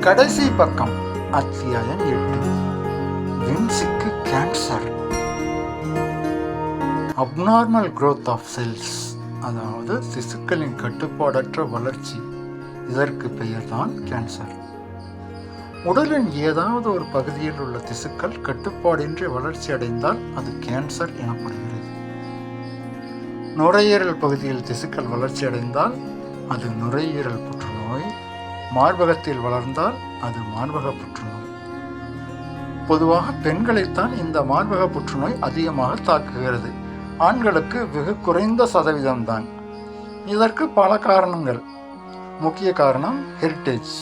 கடைசி பக்கம் அத்தியாயம் எட்டு. வின்சிக்கு cancer abnormal growth of cells அதாவது திசுக்களின் கட்டுப்பாடற்ற வளர்ச்சி. இதற்கு பெயர்தான் கேன்சர் உடலின் ஏதாவது ஒரு பகுதியில் உள்ள திசுக்கள் கட்டுப்பாடின்றி வளர்ச்சி அடைந்தால் அது கேன்சர் எனப்படுகிறது. நுரையீரல் பகுதியில் திசுக்கள் வளர்ச்சி அடைந்தால் அது நுரையீரல் புற்றுநோய் மார்பகத்தில் வளர்ந்தால் அது மார்பக புற்றுநோய். பொதுவாக பெண்களைத்தான் இந்த மார்பக புற்றுநோய் அதிகமாக தாக்குகிறது. ஆண்களுக்கு வெகு குறைந்த சதவீதம்தான். இதற்கு பல காரணங்கள். முக்கிய காரணம் ஹெரிட்டேஜ்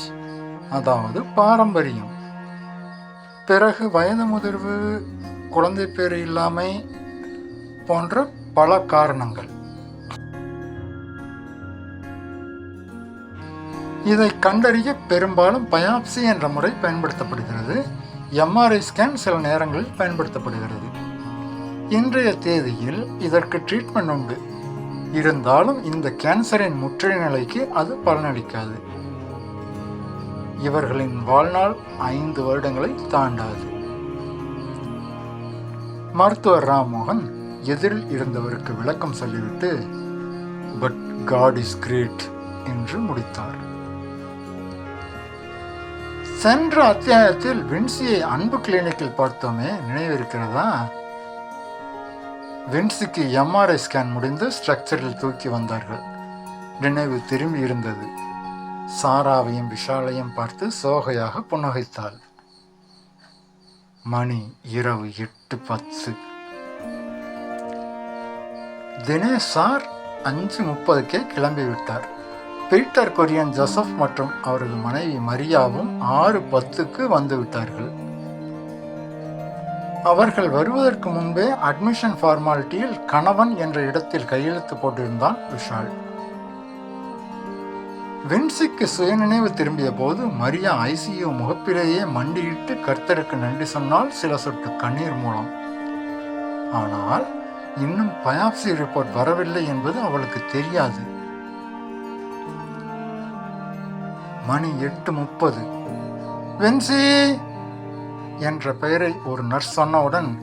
அதாவது பாரம்பரியம். பிறகு வயது முதிர்வு குழந்தை பேறு இல்லாமை போன்ற பல காரணங்கள். இதை கண்டறிய பெரும்பாலும் பயாப்சி என்ற முறை பயன்படுத்தப்படுகிறது. எம்ஆர்ஐ ஸ்கேன் சில நேரங்களில் பயன்படுத்தப்படுகிறது. இன்றைய தேதியில் இதற்கு ட்ரீட்மெண்ட் உண்டு. இருந்தாலும் இந்த கேன்சரின் முற்றிய நிலைக்கு அது பலனளிக்காது. இவர்களின் வாழ்நாள் ஐந்து வருடங்களை தாண்டாது. மருத்துவர் ராம்மோகன் எதிரில் இருந்தவருக்கு விளக்கம் சொல்லிவிட்டு பட் காட் இஸ் கிரேட் என்று முடித்தார். சென்ற அத்தியாயத்தில் வின்சியை அன்பு கிளினிக்கில் பார்த்தோமே நினைவிருக்கிறதா? வின்சிக்கு எம்ஆர்ஐ ஸ்கேன் முடிந்து ஸ்ட்ரக்சரில் தூக்கி வந்தார்கள். நினைவு திரும்பி இருந்தது. சாராவையும் விஷாலையும் பார்த்து சோகையாக புன்னகைத்தாள். மணி இரவு எட்டு பத்து. தினேஷ் சார் அஞ்சு முப்பதுக்கே கிளம்பிவிட்டார். பீட்டர் கொரியன் ஜோசப் மற்றும் அவரது மனைவி மரியாவும் ஆறு பத்துக்கு வந்துவிட்டார்கள். அவர்கள் வருவதற்கு முன்பே அட்மிஷன் ஃபார்மாலிட்டியில் கணவன் என்ற இடத்தில் கையெழுத்து போட்டிருந்தான் விஷால். வின்சிக்கு சுயநினைவு திரும்பிய போது மரியா ஐசியு முகப்பிலேயே மண்டியிட்டு கர்த்தருக்கு நன்றி சொன்னால் சில சொட்டு கண்ணீர் மூலம். ஆனால் இன்னும் பயாப்சி ரிப்போர்ட் வரவில்லை என்பது அவளுக்கு தெரியாது. மணி எட்டு முப்பது. வென்சி என்ற பெயரை ஒரு நர்ஸ் சொன்னவுடன்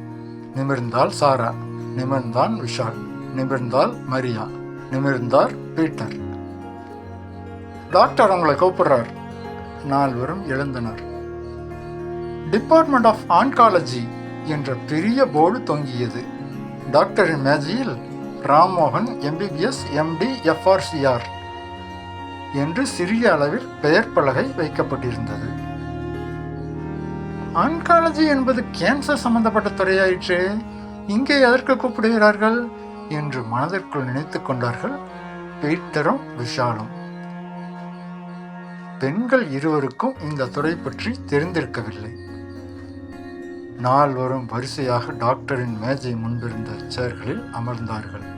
நிமிர்ந்தால் சாரா நிமிர்ந்தான் விஷால் நிமிர்ந்தால் மரியா நிமிர்ந்தார் பீட்டர். டாக்டர் உங்களை கூப்பிடுறார். நால்வரும் எழுந்தனர். டிபார்ட்மெண்ட் ஆஃப் ஆன்காலஜி என்ற பெரிய போர்டு தொங்கியது. டாக்டரின் மேஜையில் ராம்மோகன் எம்பிபிஎஸ் எம்டி எஃப்ஆர்சிஆர் என்று சிறிய அளவில் பெயர் பலகை வைக்கப்பட்டிருந்தது. ஆன்காலஜி என்பது கேன்சர் சம்பந்தப்பட்ட துறையாயிற்று. இங்கே எதற்கு கூப்பிடுகிறார்கள்? என்று மனதிற்குள் நினைத்துக் கொண்டார்கள் பீட்டரும் விஷாலும். பெண்கள் இருவருக்கும் இந்த துறை பற்றி தெரிந்திருக்கவில்லை. நால்வரும் வரிசையாக டாக்டரின் மேஜை முன்பிருந்த சேர்களில் அமர்ந்தார்கள்.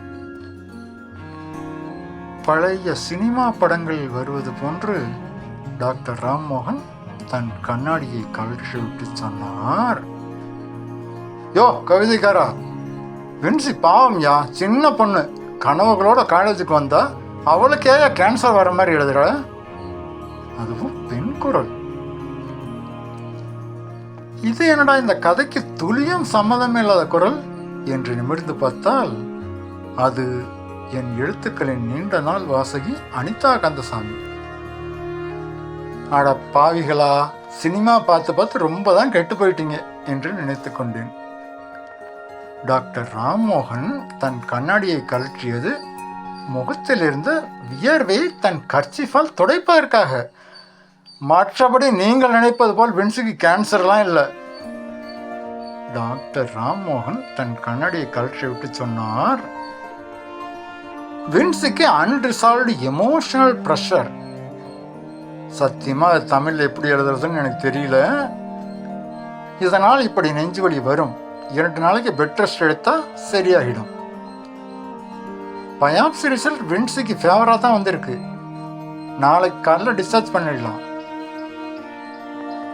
பழைய சினிமா படங்களில் வருவது போன்று டாக்டர் ராம்மோகன் தன் கண்ணாடியை கழற்றி விட்டு சொன்னார். யோ கவிதைக்காரா வின்சி பாவம் யா சின்ன பொண்ணு கனவுகளோட காலேஜுக்கு வந்தா அவளுக்கே கேன்சர் வர மாதிரி எழுதுற? அதுவும் பெண் குரல். இது என்னடா இந்த கதைக்கு துளியும் சம்மதமே இல்லாத குரல்? என்று நிமிர்ந்து பார்த்தால் அது என் எழுத்துக்களின் நீண்ட நாள் வாசகி அனிதா கந்தசாமி. அட பாவிகளா சினிமா பார்த்து பார்த்து ரொம்ப தான் கெட்டு போயிட்டீங்க என்று நினைத்து கொண்டேன். டாக்டர் ராம்மோகன் தன் கண்ணாடியை கழற்றியது முகத்திலிருந்து வியர்வையை தன் கர்ச்சிஃபால் துடைப்பதற்காக மற்றபடி நீங்கள் நினைப்பது போல் வின்ஸுக்கு கேன்சர்லாம் இல்லை. டாக்டர் ராம்மோகன் தன் கண்ணாடியை கழற்றி விட்டு சொன்னார் வின்ஸுக்கு அன்ரிசால்வ்டு எமோஷனல் ப்ரெஷர் சத்தியமாக தமிழில் எப்படி எழுதுறதுன்னு எனக்கு தெரியல. இதனால் இப்படி நெஞ்சு வலி வரும். இரண்டு நாளைக்கு பெட் ரெஸ்ட் எடுத்தால் சரியாகிடும் பயாப்சி ரிசல்ட் வின்ஸுக்கு ஃபேவராக தான் வந்திருக்கு. நாளைக்கு காலைல டிஸ்சார்ஜ் பண்ணிடலாம்.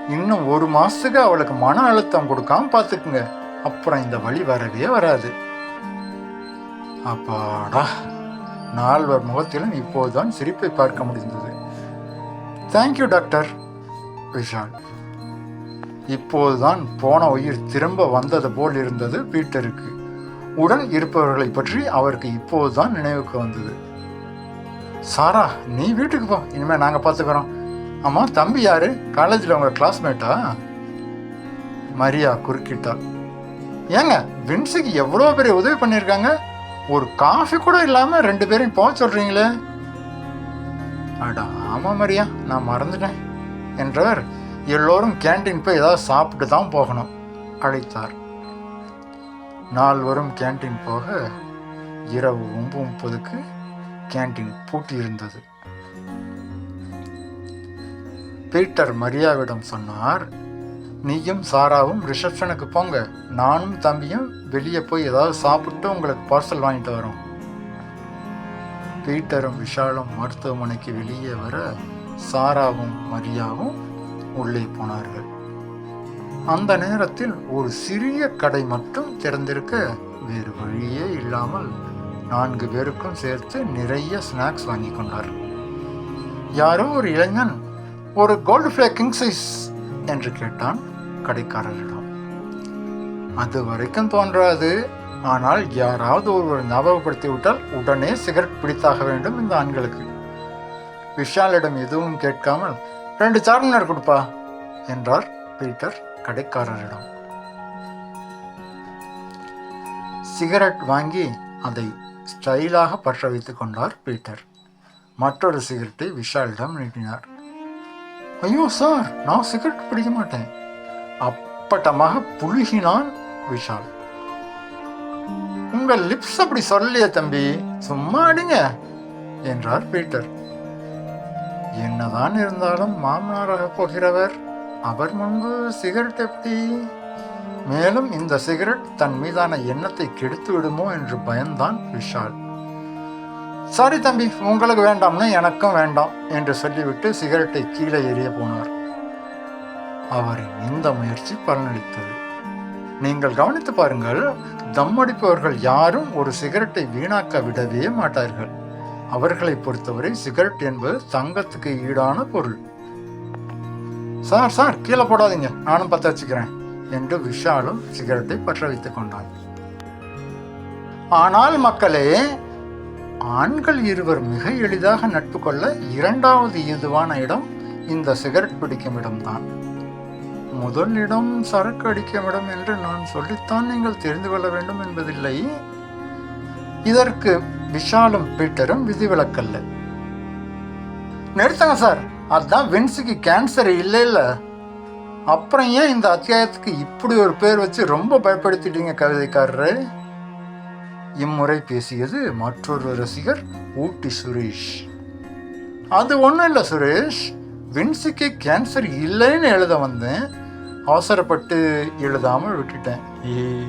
இன்னும் ஒரு மாதத்துக்கு அவளுக்கு மன அழுத்தம் கொடுக்காம பார்த்துக்குங்க. அப்புறம் இந்த வழி வரவே வராது. அப்பாடா. நால்வர் முகத்திலும் இப்போதுதான் சிரிப்பை பார்க்க முடிந்தது. Thank you doctor Vishal. இப்போதுதான் போன உயிர் திரும்ப வந்தது போல் இருந்தது பீட்டருக்கு. உடன் இருப்பவர்களை பற்றி அவருக்கு இப்போதுதான் நினைவுக்கு வந்தது. சாரா நீ வீட்டுக்கு போ. இனிமேல் நாங்கள் பார்த்துக்கிறோம். ஆமாம் தம்பி யாரு? காலேஜில் உங்கள் கிளாஸ்மேட்டா மரியா குறுக்கிட்டாள். ஏங்க வின்ஸுக்கு எவ்வளோ பெரிய உதவி பண்ணியிருக்காங்க? ஒரு காஃபி கூட இல்லாமல் ரெண்டு பேரையும் போக சொல்கிறீங்களே அடா ஆமாம் மரியா நான் மறந்துட்டேன். என்றவர் எல்லோரும் கேண்டீன் போய் ஏதாவது சாப்பிட்டு தான் போகணும் அழைத்தார். நால்வரும் கேண்டீன் போக இரவு ஒன்பது முப்பதுக்கு கேண்டீன் பூட்டியிருந்தது. பீட்டர் மரியாவிடம் சொன்னார் நீயும் சாராவும் ரிசப்ஷனுக்கு போங்க. நானும் தம்பியும் வெளியே போய் ஏதாவது சாப்பிட்டு உங்களுக்கு பார்சல் வாங்கிட்டு வரோம். பீட்டரும் விஷாலும் மருத்துவமனைக்கு வெளியே வர சாராவும் மரியாவும் உள்ளே போனார்கள். அந்த நேரத்தில் ஒரு சிறிய கடை மட்டும் திறந்திருக்க வேறு வழியே இல்லாமல் நான்கு பேருக்கும் சேர்த்து நிறைய ஸ்நாக்ஸ் வாங்கி கொண்டார். யாரோ ஒரு இளைஞன் ஒரு கோல்டு ஃபிளே கிங் சைஸ் என்று கேட்டான். கடைக்காரரிடம் அது வரைக்கும் தோன்றாது. ஆனால் யாராவது ஒருவர் ஞாபகப்படுத்தி விட்டால் உடனே சிகரெட் பிடித்தாக வேண்டும் இந்த ஆண்களுக்கு. விஷாலிடம் எதுவும் கேட்காமல் ரெண்டு சார்மினார் கொடுப்பா என்றார் பீட்டர் கடைக்காரரிடம். சிகரெட் வாங்கி அதை ஸ்டைலாக பற்ற வைத்துக் கொண்டார் பீட்டர். மற்றொரு சிகரெட்டை விஷாலிடம் நீட்டினார். ஐயோ சார் நான் சிகரெட் பிடிக்க மாட்டேன். அப்பட்டமாக புழுகினான் விஷால். உங்கள் லிப்ஸ் அப்படி சொல்லலையே தம்பி சும்மா அடிங்க என்றார் பீட்டர். என்னதான் இருந்தாலும் மாமனாராக போகிறவர் அவர் முன்பு சிகரெட் எப்படி? மேலும் இந்த சிகரெட் தன் மீதான எண்ணத்தை கெடுத்து விடுமோ என்று பயந்தான் விஷால். சரி தம்பி உங்களுக்கு வேண்டாம்னு எனக்கும் வேண்டாம் என்று சொல்லிவிட்டு சிகரெட்டை கீழே எரிய போனார். அவரின் இந்த முயற்சி பலனளித்தது. நீங்கள் கவனித்து பாருங்கள் தம் அடிப்பவர்கள் யாரும் ஒரு சிகரெட்டை வீணாக்க விடவே மாட்டார்கள். அவர்களை பொறுத்தவரை சிகரெட் என்பது தங்கத்துக்கு ஈடான பொருள். சார் சார் கீழே போடாதீங்க. நானும் பற்ற வச்சுக்கிறேன் என்று விஷாலும் சிகரெட்டை பற்ற வைத்துக் கொண்டான். ஆனால் மக்களே ஆண்கள் இருவர் மிக எளிதாக நட்பு கொள்ள இரண்டாவது இதுவான இடம் இந்த சிகரெட் பிடிக்கும் இடம்தான். முதல் இடம் சரக்கு அடிக்கும் இடம் என்று நான் சொல்லித்தான் நீங்கள் தெரிந்து கொள்ள வேண்டும் என்பதில்லை. இதற்கு விஷாலும் பீட்டரும் விதிவிலக்கல்ல. நிறுத்தங்க சார். அதான் வின்ஸுக்கு கேன்சர் இல்லை இல்லை. அப்புறம் ஏன் இந்த அத்தியாயத்துக்கு இப்படி ஒரு பேர் வச்சு ரொம்ப பயப்படுத்திட்டீங்க கவிதைக்காரரு? இம்முறை பேசியது மற்றொரு ரசிகர் ஊட்டி சுரேஷ். அது ஒன்றும் இல்லை சுரேஷ். வின்ஸுக்கு கேன்சர் இல்லைன்னு எழுத வந்தேன். அவசரப்பட்டு எழுதாமல் விட்டுட்டேன். ஏ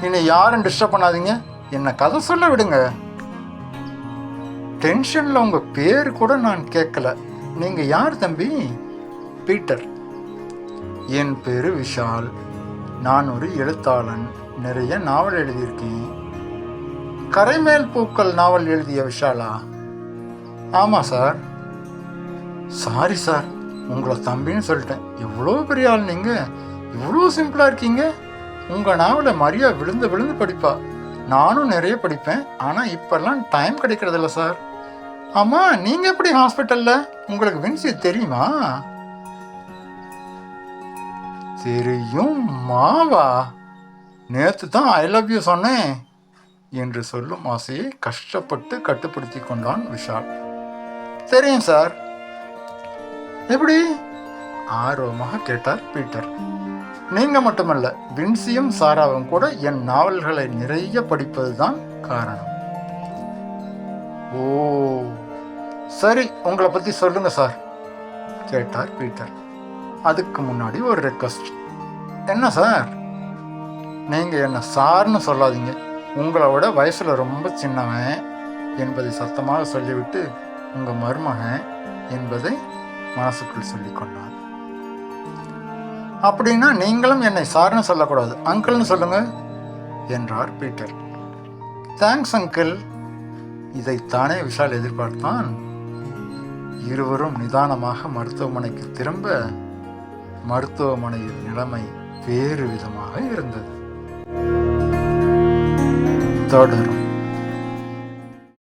என்னை யாரும் டிஸ்டர்ப் பண்ணாதீங்க. என்னை கதை சொல்ல விடுங்க. டென்ஷனில் உங்கள் பேர் கூட நான் கேட்கல. நீங்கள் யார் தம்பி? பீட்டர். என் பேர் விஷால். நான் ஒரு எழுத்தாளன். நிறைய நாவல் எழுதியிருக்கேன். கரைமேல் பூக்கள் நாவல் எழுதிய விஷாலா? ஆமாம் சார். Sorry sir. உங்களை தம்பின்னு சொல்லிட்டேன். எவ்வளோ பெரிய ஆள் நீங்கள் இவ்வளோ சிம்பிளாக இருக்கீங்க. உங்கள் நாவலை மரியா விழுந்து விழுந்து படிப்பா. நானும் நிறைய படிப்பேன். ஆனால் இப்போல்லாம் டைம் கிடைக்கிறதில்ல சார் ஆமாம் நீங்கள் எப்படி ஹாஸ்பிட்டலில் உங்களுக்கு வின்சி தெரியுமா? தெரியும் மாவா. நேற்று தான் ஐ லவ் யூ சொன்னேன். என்று சொல்லும் ஆசையை கஷ்டப்பட்டு கட்டுப்படுத்தி கொண்டான் விஷால். தெரியும் சார் எப்படி? ஆர்வமாக கேட்டார் பீட்டர். நீங்க மட்டுமல்ல வின்சியும் சாராவும் கூட என் நாவல்களை நிறைய படிப்பதுதான் காரணம். ஓ சரி உங்களை பத்தி சொல்லுங்க சார் கேட்டார் பீட்டர். அதுக்கு முன்னாடி ஒரு ரெக்வஸ்ட் என்ன சார்? நீங்க என்ன சார்னு சொல்லாதீங்க. உங்களோட வயசில் வயசுல ரொம்ப சின்னவன் என்பதை சத்தமாக சொல்லிவிட்டு உங்க மருமகன் என்பதை மனசுக்குள் சொல்லி கொண்டார் அப்படின்னா நீங்களும் என்னை சார்னு சொல்லக்கூடாது. அங்கிள்னு சொல்லுங்க என்றார் பீட்டர். தேங்க்ஸ் அங்கிள் இதைத்தானே விஷால் எதிர்பார்த்தான். இருவரும் நிதானமாக மருத்துவமனைக்கு திரும்ப மருத்துவமனையில் நிலைமை வேறு விதமாக இருந்தது. தொடரும்.